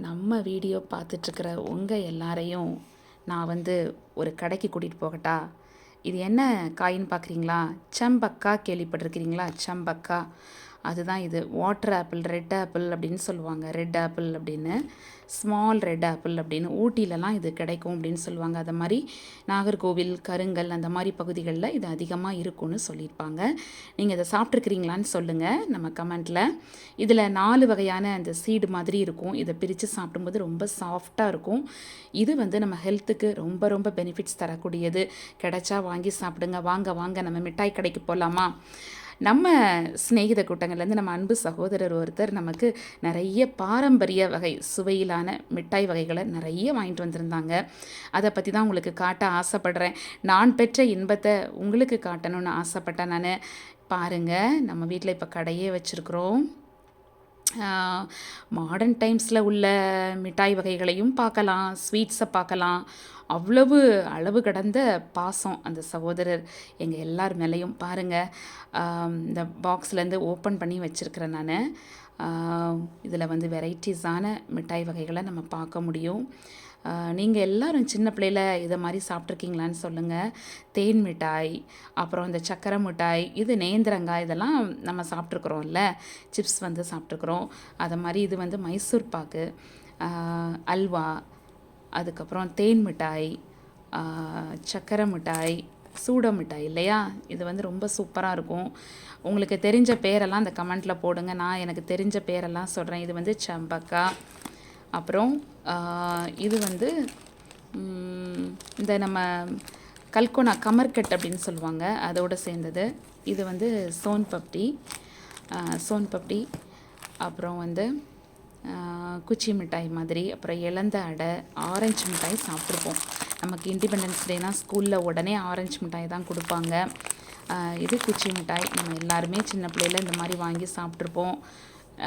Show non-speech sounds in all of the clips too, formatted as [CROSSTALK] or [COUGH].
நம்ம வீடியோ பார்த்துட்ருக்கிற உங்கள் எல்லாரையும் நான் வந்து ஒரு கடைக்கு கூட்டிகிட்டு போகட்டா? இது என்ன காயின்னு பார்க்குறீங்களா? செம்பக்கா கேள்விப்பட்டிருக்கிறீங்களா? செம்பக்கா. அதுதான் இது. வாட்டர் ஆப்பிள் ரெட் ஆப்பிள் அப்படின்னு சொல்லுவாங்க. ரெட் ஆப்பிள் அப்படின்னு. ஸ்மால் ரெட் ஆப்பிள் அப்படின்னு. ஊட்டிலலாம் இது கிடைக்கும் அப்படின்னு சொல்லுவாங்க. அது மாதிரி நாகர்கோவில் கருங்கல் அந்த மாதிரி பகுதிகளில் இது அதிகமாக இருக்கும்னு சொல்லியிருப்பாங்க. நீங்கள் இதை சாப்பிட்ருக்கிறீங்களான்னு சொல்லுங்கள் நம்ம கமெண்ட்டில் இதில் நாலு வகையான அந்த சீடு மாதிரி இருக்கும். இதை பிரித்து சாப்பிடும்போது ரொம்ப சாஃப்டாக இருக்கும். இது வந்து நம்ம ஹெல்த்துக்கு ரொம்ப ரொம்ப பெனிஃபிட்ஸ் தரக்கூடியது. கிடைச்சா வாங்கி சாப்பிடுங்க. வாங்க வாங்க. நம்ம மிட்டாய் கடைக்கு போகலாமா நம்ம சிநேகித கூட்டங்கள்லேருந்து நம்ம அன்பு சகோதரர் ஒருத்தர் நமக்கு நிறைய பாரம்பரிய வகை சுவையிலான மிட்டாய் வகைகளை நிறைய வாங்கிட்டு வந்திருந்தாங்க. அதை பற்றி தான் உங்களுக்கு காட்ட ஆசைப்படுறேன். நான் பெற்ற இன்பத்தை உங்களுக்கு காட்டணும்னு ஆசைப்பட்டேன் நான். பாருங்கள் நம்ம வீட்டில் இப்போ கடையே வச்சுருக்குறோம். மாடர்ன் டைம்ஸில் உள்ள மிட்டாய் வகைகளையும் பார்க்கலாம் ஸ்வீட்ஸை பார்க்கலாம். அவ்வளவு அளவு கடந்த பாசம் அந்த சகோதரர் எங்கள் எல்லார் மேலேயும். பாருங்கள் இந்த பாக்ஸ்லேருந்து ஓப்பன் பண்ணி வச்சுருக்கிறேன் நான். இதில் வந்து வெரைட்டிஸான மிட்டாய் வகைகளை நம்ம பார்க்க முடியும். நீங்கள் எல்லோரும் சின்ன பிள்ளையில் இதை மாதிரி சாப்பிட்ருக்கீங்களான்னு சொல்லுங்கள் தேன் மிட்டாய் அப்புறம் இந்த சக்கரை மிட்டாய் இது நேந்திரங்காய் இதெல்லாம் நம்ம சாப்பிட்ருக்குறோம்ல சிப்ஸ் வந்து சாப்பிட்ருக்குறோம் அதை மாதிரி இது வந்து மைசூர் பாக்கு அல்வா அதுக்கப்புறம் தேன் மிட்டாய் சக்கரை மிட்டாய் சூட மிட்டாய் இல்லையா? இது வந்து ரொம்ப சூப்பராக இருக்கும். உங்களுக்கு தெரிஞ்ச பேரெல்லாம் அந்த கமெண்ட்டில் போடுங்க. நான் எனக்கு தெரிஞ்ச பேரெல்லாம் சொல்கிறேன் இது வந்து சம்பக்கா. அப்புறம் இது வந்து இந்த நம்ம கல்கோனா கமர்கட் அப்படின்னு சொல்லுவாங்க அதோடு சேர்ந்தது. இது வந்து சோன் பப்டி சோன் பப்டி அப்புறம் வந்து குச்சி மிட்டாய் மாதிரி அப்புறம் இழந்த அடை ஆரஞ்சு மிட்டாய் சாப்பிட்ருப்போம் நமக்கு இண்டிபெண்டன்ஸ் டேனால் ஸ்கூலில் உடனே ஆரஞ்சு மிட்டாய் தான் கொடுப்பாங்க. இது குச்சி மிட்டாய். நம்ம எல்லாருமே சின்ன பிள்ளையில் இந்த மாதிரி வாங்கி சாப்பிட்ருப்போம்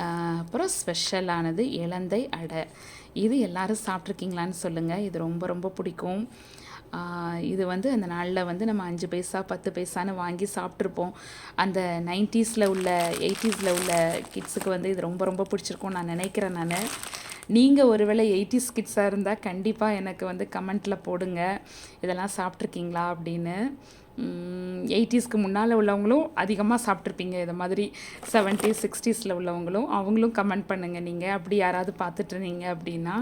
அப்புறம் ஸ்பெஷலானது இலந்தை அடை. இது எல்லோரும் சாப்பிட்ருக்கீங்களான்னு சொல்லுங்கள் இது ரொம்ப ரொம்ப பிடிக்கும். இது வந்து அந்த நாளில் வந்து நம்ம அஞ்சு பைசா பத்து பைசான்னு வாங்கி சாப்பிட்ருப்போம் அந்த நைன்ட்டீஸில் உள்ள எயிட்டிஸில் உள்ள கிட்ஸுக்கு வந்து இது ரொம்ப ரொம்ப பிடிச்சிருக்கும் நான் நினைக்கிறேன் நான். நீங்கள் ஒருவேளை எயிட்டிஸ் கிட்ஸாக இருந்தால் கண்டிப்பாக எனக்கு வந்து கமெண்ட்டில் போடுங்க. இதெல்லாம் சாப்பிட்ருக்கீங்களா அப்படின்னு. எயிட்டிஸ்க்கு முன்னால் உள்ளவங்களும் அதிகமாக சாப்பிட்ருப்பீங்க இதை மாதிரி செவன்ட்டி சிக்ஸ்டீஸில் உள்ளவங்களும் அவங்களும் கமெண்ட் பண்ணுங்கள் நீங்கள் அப்படி யாராவது பார்த்துட்ருந்தீங்க அப்படின்னா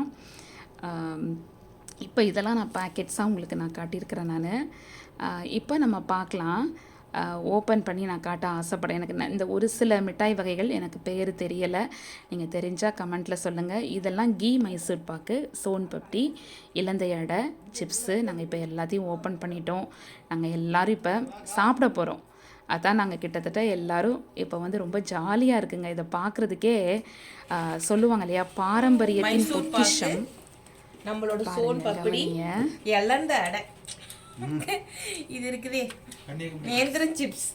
இப்போ இதெல்லாம் நான் பேக்கெட்ஸாக உங்களுக்கு நான் காட்டியிருக்கிறேன் நான். இப்போ நம்ம பார்க்கலாம் ஓப்பன் பண்ணி நான் காட்ட ஆசைப்படேன் எனக்கு இந்த ஒரு சில மிட்டாய் வகைகள் எனக்கு பேர் தெரியலை. நீங்கள் தெரிஞ்சால் கமெண்ட்டில் சொல்லுங்கள் இதெல்லாம் கீ மைசூர் பாக்கு சோன் பப்டி இலந்தை அடை சிப்ஸு நாங்கள் இப்போ எல்லாத்தையும் ஓப்பன் பண்ணிட்டோம். நாங்கள் எல்லோரும் இப்போ சாப்பிட போகிறோம் அதான் நாங்கள் கிட்டத்தட்ட எல்லோரும் இப்போ வந்து ரொம்ப ஜாலியாக இருக்குங்க. இதை பார்க்குறதுக்கே சொல்லுவாங்க இல்லையா? பாரம்பரியத்தின் பொக்கிஷம். நம்மளோட சோன் பப்படி இழந்த அடை. இது இருக்குதே. நேந்திரன் சிப்ஸ்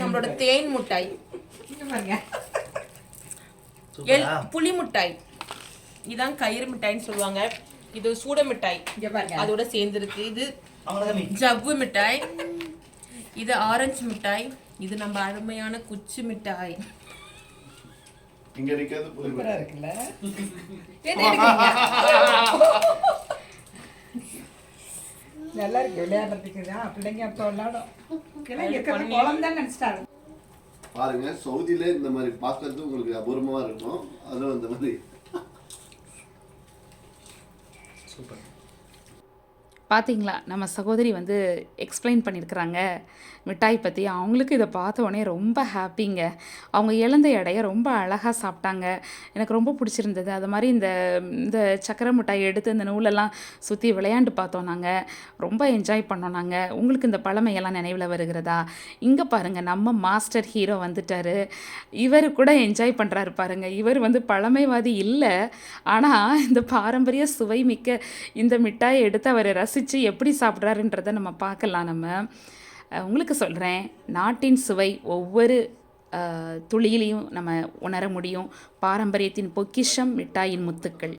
நம்மளோட தேன் முட்டாய். புளி மிட்டாய். இதான் கயிறு மிட்டாய்னு சொல்லுவாங்க. இது சூட மிட்டாய். அதோட சேர்ந்துருக்கு. இது ஜவ்வு மிட்டாய். இது ஆரஞ்சு மிட்டாய். இது நம்ம அருமையான குச்சி மிட்டாய். இங்க இருக்கிறது இருக்குல்ல? [LAUGHS] [LAUGHS] நல்லா இருக்கு விளையாடுறதுக்கு. தான் பிள்ளைங்க அப்போ விளையாடும். இருக்கிறது குழந்தை நினச்சிட்டாரு பாருங்க சவுதியில இந்த மாதிரி பார்க்கறது உங்களுக்கு அபூர்வமா இருக்கும். அதுவும் இந்த மாதிரி. சூப்பர். பார்த்தீங்களா நம்ம சகோதரி வந்து எக்ஸ்பிளைன் பண்ணியிருக்கிறாங்க மிட்டாய் பற்றி அவங்களுக்கு இதை பார்த்த உடனே ரொம்ப ஹாப்பிங்க அவங்க இழந்த எடையை ரொம்ப அழகாக சாப்பிட்டாங்க. எனக்கு ரொம்ப பிடிச்சிருந்தது. அது மாதிரி இந்த இந்த சக்கரை மிட்டாய் எடுத்து இந்த நூலெல்லாம் சுற்றி விளையாண்டு பார்த்தோம் நாங்கள் ரொம்ப என்ஜாய் பண்ணோம் நாங்கள் உங்களுக்கு இந்த பழமையெல்லாம் நினைவில் வருகிறதா? இங்கே பாருங்கள் நம்ம மாஸ்டர் ஹீரோ வந்துட்டார். இவர் கூட என்ஜாய் பண்ணுறாரு பாருங்கள் இவர் வந்து பழமைவாதி இல்லை. ஆனால் இந்த பாரம்பரிய சுவை மிக்க இந்த மிட்டாயை எடுத்து அவர் ரசித்து எப்படி சாப்பிட்றாருன்றதை நம்ம பார்க்கலாம் நம்ம. உங்களுக்கு சொல்கிறேன் நாட்டின் சுவை ஒவ்வொரு துளியிலையும் நம்ம உணர முடியும். பாரம்பரியத்தின் பொக்கிஷம் மிட்டாயின் முத்துக்கள்.